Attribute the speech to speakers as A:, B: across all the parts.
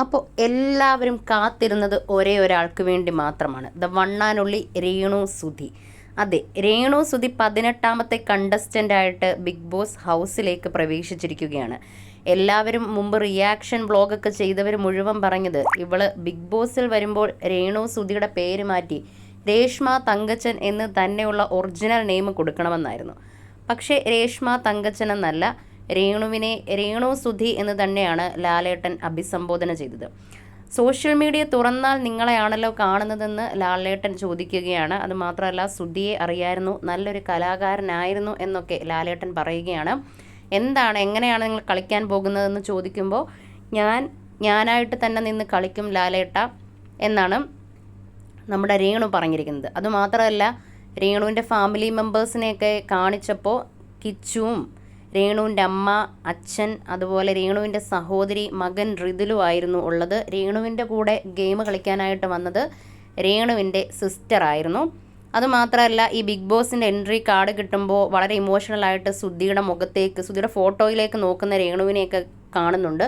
A: അപ്പോൾ എല്ലാവരും കാത്തിരുന്നത് ഒരേ ഒരാൾക്ക് വേണ്ടി മാത്രമാണ്. ദ വണ്ണാനുള്ളി രേണു സുധി. അതെ രേണു സുധി പതിനെട്ടാമത്തെ കണ്ടസ്റ്റന്റ് ആയിട്ട് ബിഗ് ബോസ് ഹൗസിലേക്ക് പ്രവേശിച്ചിരിക്കുകയാണ്. എല്ലാവരും മുമ്പ് റിയാക്ഷൻ വ്ളോഗൊക്കെ ചെയ്തവർ മുഴുവൻ പറഞ്ഞത് ഇവൾ ബിഗ് ബോസിൽ വരുമ്പോൾ രേണു സുധിയുടെ പേര് മാറ്റി രേഷ്മ തങ്കച്ചൻ എന്ന് തന്നെയുള്ള ഒറിജിനൽ നെയിം കൊടുക്കണമെന്നായിരുന്നു. പക്ഷേ രേഷ്മ തങ്കച്ചൻ എന്നല്ല രേണുവിനെ രേണു സുധി എന്ന് തന്നെയാണ് ലാലേട്ടൻ അഭിസംബോധന ചെയ്തത്. സോഷ്യൽ മീഡിയ തുറന്നാൽ നിങ്ങളെയാണല്ലോ കാണുന്നതെന്ന് ലാലേട്ടൻ ചോദിക്കുകയാണ്. അതുമാത്രമല്ല സുധിയെ അറിയായിരുന്നു നല്ലൊരു കലാകാരനായിരുന്നു എന്നൊക്കെ ലാലേട്ടൻ പറയുകയാണ്. എന്താണ് എങ്ങനെയാണ് നിങ്ങൾ കളിക്കാൻ പോകുന്നതെന്ന് ചോദിക്കുമ്പോൾ ഞാൻ ഞാനായിട്ട് തന്നെ നിന്ന് കളിക്കും ലാലേട്ട എന്നാണ് നമ്മുടെ രേണു പറഞ്ഞിരിക്കുന്നത്. അതുമാത്രമല്ല രേണുവിന്റെ ഫാമിലി മെമ്പേഴ്സിനെയൊക്കെ കാണിച്ചപ്പോൾ കിച്ചുവും രേണുവിന്റെ അമ്മ അച്ഛൻ അതുപോലെ രേണുവിന്റെ സഹോദരി മകൻ ഋതുലു ആയിരുന്നു ഉള്ളത്. രേണുവിന്റെ കൂടെ ഗെയിം കളിക്കാനായിട്ട് വന്നത് രേണുവിന്റെ സിസ്റ്റർ ആയിരുന്നു. അതുമാത്രമല്ല ഈ ബിഗ് ബോസിന്റെ എൻട്രി കാർഡ് കിട്ടുമ്പോൾ വളരെ ഇമോഷണൽ ആയിട്ട് സുധിയുടെ മുഖത്തേക്ക് സുധിയുടെ ഫോട്ടോയിലേക്ക് നോക്കുന്ന രേണുവിനെയൊക്കെ കാണുന്നുണ്ട്.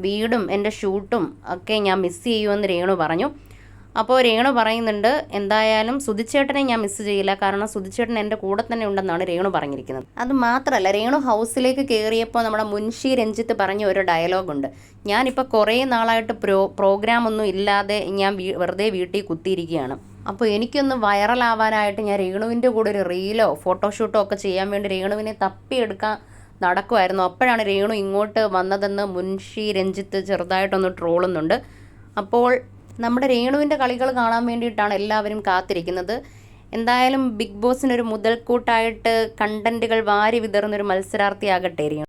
A: വീടും എന്റെ ഷൂട്ടും ഒക്കെ ഞാൻ മിസ് ചെയ്യുമെന്ന് രേണു പറഞ്ഞു. അപ്പോൾ രേണു പറയുന്നുണ്ട് എന്തായാലും സുധിച്ചേട്ടനെ ഞാൻ മിസ് ചെയ്യില്ല. കാരണം സുധിച്ചേട്ടൻ എന്റെ കൂടെ തന്നെ ഉണ്ടെന്നാണ് രേണു പറഞ്ഞിരിക്കുന്നത്. അത് മാത്രമല്ല രേണു ഹൗസിലേക്ക് കയറിയപ്പോൾ നമ്മുടെ മുൻഷി രഞ്ജിത്ത് പറഞ്ഞ ഒരു ഡയലോഗുണ്ട് ഞാനിപ്പോൾ കുറേ നാളായിട്ട് പ്രോ പ്രോഗ്രാം ഒന്നും ഇല്ലാതെ ഞാൻ വെറുതെ വീട്ടിൽ കുത്തിയിരിക്കുകയാണ്. അപ്പോൾ എനിക്കൊന്ന് വൈറലാവാനായിട്ട് ഞാൻ രേണുവിന്റെ കൂടെ ഒരു റീലോ ഫോട്ടോഷൂട്ടോ ഒക്കെ ചെയ്യാൻ വേണ്ടി രേണുവിനെ തപ്പിയെടുക്കാൻ നടക്കുമായിരുന്നു അപ്പോഴാണ് രേണു ഇങ്ങോട്ട് വന്നതെന്ന് മുൻഷി രഞ്ജിത്ത് ചെറുതായിട്ടൊന്ന് ട്രോളുന്നുണ്ട്. അപ്പോൾ നമ്മുടെ രേണുവിന്റെ കളികൾ കാണാൻ വേണ്ടിയിട്ടാണ് എല്ലാവരും കാത്തിരിക്കുന്നത്. എന്തായാലും ബിഗ് ബോസിനൊരു മുതൽക്കൂട്ടായിട്ട് കണ്ടന്റുകൾ വാരി വിതറുന്നൊരു മത്സരാർത്ഥിയാകട്ടെ രേണു.